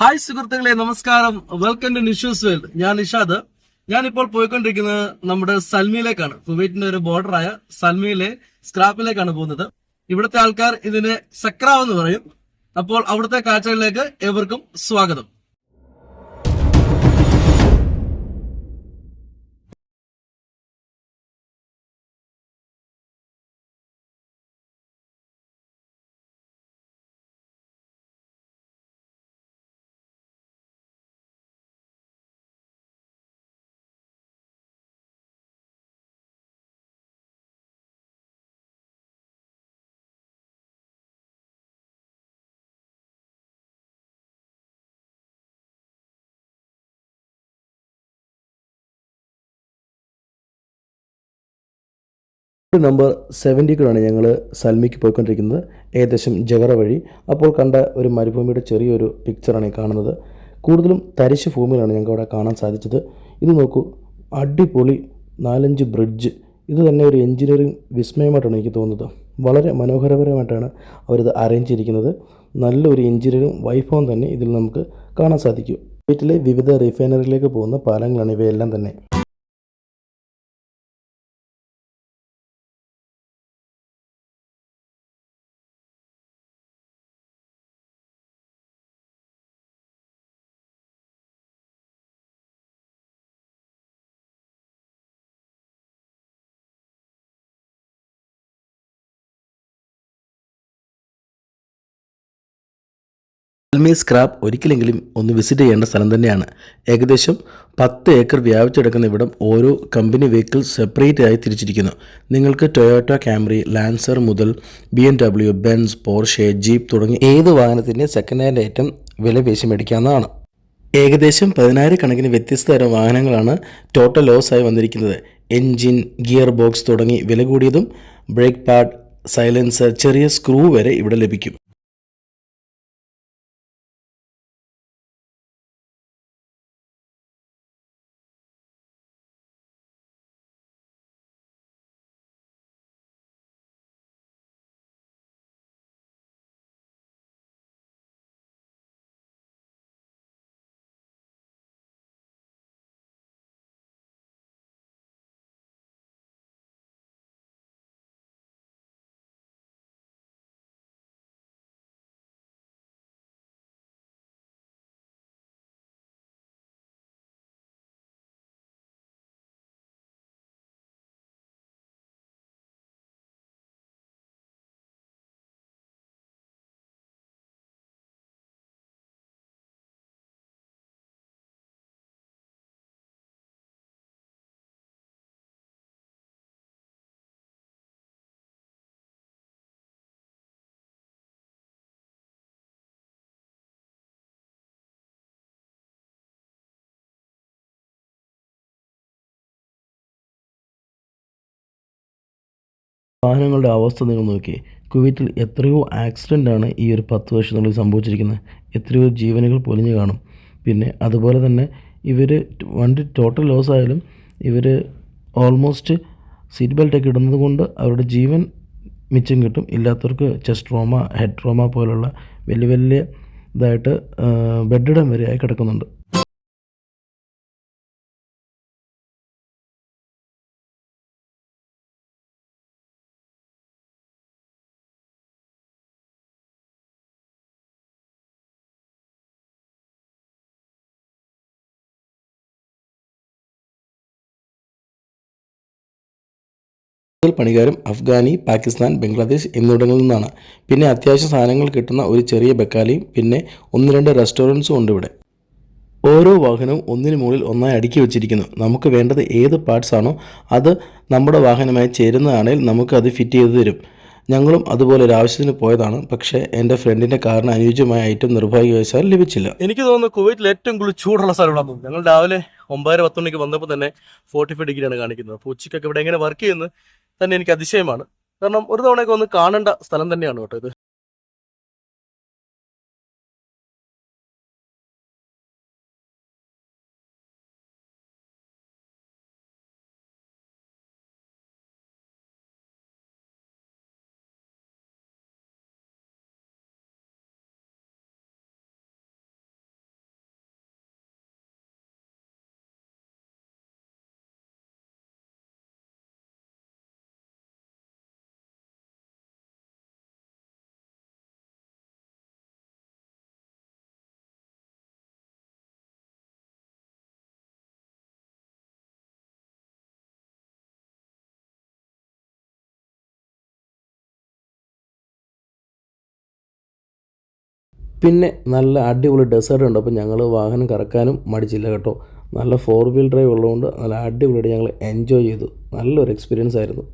Hi സുഹൃത്തുക്കളെ നമസ്കാരം. Welcome to Nishu's world ഞാൻ നിഷാദ്. ഞാനിപ്പോൾ പോയിക്കൊണ്ടിരിക്കുന്നത് നമ്മുടെ സൽമിയിലേക്കാണ്. കുവൈറ്റിന്റെ ഒരു ബോർഡറായ സൽമിയിലെ സ്ക്രാപ്പിലേക്കാണ് പോകുന്നത്. ഇവിടുത്തെ ആൾക്കാർ ഇതിനെ സക്രാവ് എന്ന് പറയും. അപ്പോൾ അവിടുത്തെ കാഴ്ചകളിലേക്ക് ഏവർക്കും സ്വാഗതം. നമ്പർ സെവന്റിക്കാണ് ഞങ്ങൾ സൽമിക്ക് പോയിക്കൊണ്ടിരിക്കുന്നത്. ഏകദേശം ജഗറ വഴി. അപ്പോൾ കണ്ട ഒരു മരുഭൂമിയുടെ ചെറിയൊരു പിക്ചറാണ് ഈ കാണുന്നത്. കൂടുതലും തരിശ് ഭൂമിയിലാണ് ഞങ്ങൾക്ക് അവിടെ കാണാൻ സാധിച്ചത്. ഇത് നോക്കൂ. അടിപൊളി നാലഞ്ച് ബ്രിഡ്ജ് ഇത് തന്നെ ഒരു എഞ്ചിനീയറിംഗ് വിസ്മയമായിട്ടാണ് എനിക്ക് തോന്നുന്നത്. വളരെ മനോഹരപരമായിട്ടാണ് അവരിത് അറേഞ്ച് ചെയ്തിരിക്കുന്നത്. നല്ലൊരു എഞ്ചിനീയറിംഗ് വൈഭവം തന്നെ ഇതിൽ നമുക്ക് കാണാൻ സാധിക്കും. വീട്ടിലെ വിവിധ റിഫൈനറിയിലേക്ക് പോകുന്ന പാലങ്ങളാണ് ഇവയെല്ലാം തന്നെ. അൽമി സ്ക്രാപ്പ് ഒരിക്കലെങ്കിലും ഒന്ന് വിസിറ്റ് ചെയ്യേണ്ട സ്ഥലം തന്നെയാണ്. ഏകദേശം പത്ത് ഏക്കർ വ്യാപിച്ചെടുക്കുന്ന ഇവിടം ഓരോ കമ്പനി വെഹിക്കിൾ സെപ്പറേറ്റ് ആയി തിരിച്ചിരിക്കുന്നു. നിങ്ങൾക്ക് ടൊയോട്ട ക്യാമറി ലാൻസർ മുതൽ B M W Benz Porsche jeep തുടങ്ങി ഏത് വാഹനത്തിന്റെ സെക്കൻഡ് ഹാൻഡ് ഐറ്റം വില പേശി മേടിക്കാവുന്നതാണ്. ഏകദേശം പതിനായിരക്കണക്കിന് വ്യത്യസ്ത തരം വാഹനങ്ങളാണ് ടോട്ടൽ ലോസ് ആയി വന്നിരിക്കുന്നത്. എൻജിൻ ഗിയർ ബോക്സ് തുടങ്ങി വില കൂടിയതും ബ്രേക്ക് പാഡ് സൈലൻസർ ചെറിയ സ്ക്രൂ വരെ ഇവിടെ ലഭിക്കും. വാഹനങ്ങളുടെ അവസ്ഥ നിങ്ങൾ നോക്കി. കുവൈറ്റിൽ എത്രയോ ആക്സിഡന്റ് ആണ് ഈ ഒരു പത്ത് വർഷത്തിനുള്ളിൽ സംഭവിച്ചിരിക്കുന്നത്. എത്രയോ ജീവനുകൾ പൊലിഞ്ഞു കാണും. പിന്നെ അതുപോലെ തന്നെ ഇവർ വണ്ടി ടോട്ടൽ ലോസ് ആയാലും ഇവർ ഓൾമോസ്റ്റ് സീറ്റ് ബെൽറ്റ് ഒക്കെ ഇടുന്നത് കൊണ്ട് അവരുടെ ജീവൻ മിച്ചം കിട്ടും. ഇല്ലാത്തവർക്ക് ചെസ്റ്റ് ട്രോമ ഹെഡ് ട്രോമ പോലുള്ള വലിയ വലിയ ഇതായിട്ട് ബെഡിടം വരെയായി കിടക്കുന്നുണ്ട്. കൂടുതൽ പണികാരും അഫ്ഗാനി പാകിസ്ഥാൻ ബംഗ്ലാദേശ് എന്നിവിടങ്ങളിൽ നിന്നാണ്. പിന്നെ അത്യാവശ്യ സാധനങ്ങൾ കിട്ടുന്ന ഒരു ചെറിയ ബക്കാലിയും പിന്നെ ഒന്ന് രണ്ട് റെസ്റ്റോറന്റ്സും ഉണ്ട് ഇവിടെ. ഓരോ വാഹനവും ഒന്നിനു മുകളിൽ ഒന്നായി അടുക്കി വെച്ചിരിക്കുന്നു. നമുക്ക് വേണ്ടത് ഏത് പാർട്സ് ആണോ അത് നമ്മുടെ വാഹനമായി ചേരുന്നതാണെങ്കിൽ നമുക്ക് അത് ഫിറ്റ് ചെയ്ത് തരും. ഞങ്ങളും അതുപോലെ ഒരു ആവശ്യത്തിന് പോയതാണ്. പക്ഷേ എന്റെ ഫ്രണ്ടിന്റെ കാറിന് അനുയോജ്യമായ ഐറ്റം നിർഭാഗ്യവശാൽ ലഭിച്ചില്ല. എനിക്ക് തോന്നുന്നു കുവൈറ്റിൽ ഏറ്റവും കൂടുതൽ ചൂടുള്ള സ്ഥലമാണെന്ന് ഞങ്ങൾ രാവിലെ ഒമ്പതര പത്ത് മണിക്ക് വന്നപ്പോൾ തന്നെ ഫോർട്ടി ഫൈവ് ഡിഗ്രിയാണ് കാണിക്കുന്നത്. അപ്പോൾ ഉച്ചയ്ക്കൊക്കെ ഇവിടെ എങ്ങനെ വർക്ക് ചെയ്യുന്നത് തന്നെ എനിക്ക് അതിശയമാണ്. കാരണം ഒരു തവണയൊക്കെ ഒന്ന് കാണേണ്ട സ്ഥലം തന്നെയാണ് കേട്ടോ ഇത്. പിന്നെ നല്ല അടിപൊളി ഡെസേർട്ട് ഉണ്ട്. അപ്പോൾ ഞങ്ങൾ വാഹനം കറക്കാനും മടിച്ചില്ല കേട്ടോ. നല്ല ഫോർ വീൽ ഡ്രൈവ് ഉള്ളതുകൊണ്ട് നല്ല അടിപൊളിയായിട്ട് ഞങ്ങൾ എൻജോയ് ചെയ്തു. നല്ലൊരു എക്സ്പീരിയൻസ് ആയിരുന്നു.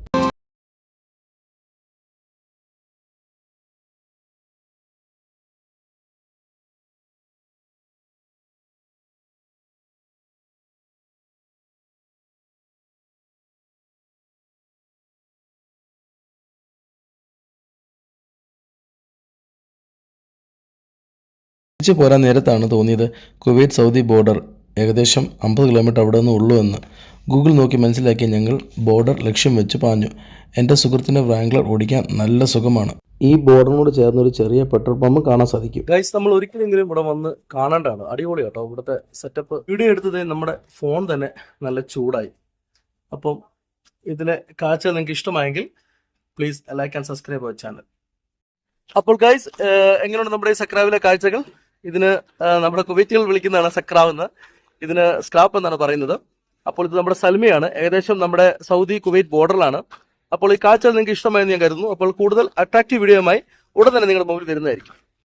തിരിച്ചു പോരാൻ നേരത്താണ് തോന്നിയത് കുവൈറ്റ് സൗദി ബോർഡർ ഏകദേശം അമ്പത് കിലോമീറ്റർ അവിടെ നിന്ന് ഉള്ളൂ എന്ന്. ഗൂഗിൾ നോക്കി മനസ്സിലാക്കി ഞങ്ങൾ ബോർഡർ ലക്ഷ്യം വെച്ച് പാഞ്ഞു. എന്റെ സുഹൃത്തിന്റെ വാംഗ്ലർ ഓടിക്കാൻ നല്ല സുഖമാണ്. ഈ ബോർഡറിനോട് ചേർന്ന് ഒരു ചെറിയ പെട്രോൾ പമ്പ് കാണാൻ സാധിക്കും. ഗൈസ് നമ്മൾ ഒരിക്കലെങ്കിലും ഇവിടെ വന്ന് കാണേണ്ടതാണ്. അടിപൊളി കേട്ടോ. ഇവിടുത്തെ സെറ്റപ്പ് വീഡിയോ എടുത്തത് നമ്മുടെ ഫോൺ തന്നെ നല്ല ചൂടായി. അപ്പം ഇതിലെ കാഴ്ച നിങ്ങൾക്ക് ഇഷ്ടമായെങ്കിൽ please like and subscribe channel അപ്പോൾ ഗൈസ് എങ്ങനെയുണ്ട് നമ്മുടെ ഈ സക്രാവിലെ കാഴ്ചകൾ? ഇതിന് നമ്മുടെ കുവൈറ്റുകൾ വിളിക്കുന്നതാണ് സക്രാവ് എന്ന്. ഇതിന് സ്ക്രാപ്പ് എന്നാണ് പറയുന്നത്. അപ്പോൾ ഇത് നമ്മുടെ സൽമിയാണ്. ഏകദേശം നമ്മുടെ സൗദി കുവൈറ്റ് ബോർഡറിലാണ്. അപ്പോൾ ഈ കാഴ്ച നിങ്ങൾക്ക് ഇഷ്ടമായെന്ന് ഞാൻ കരുതുന്നു. അപ്പോൾ കൂടുതൽ അട്രാക്റ്റീവ് വീഡിയോയുമായി ഉടൻ തന്നെ നിങ്ങളുടെ മുമ്പിൽ വരുന്നതായിരിക്കും.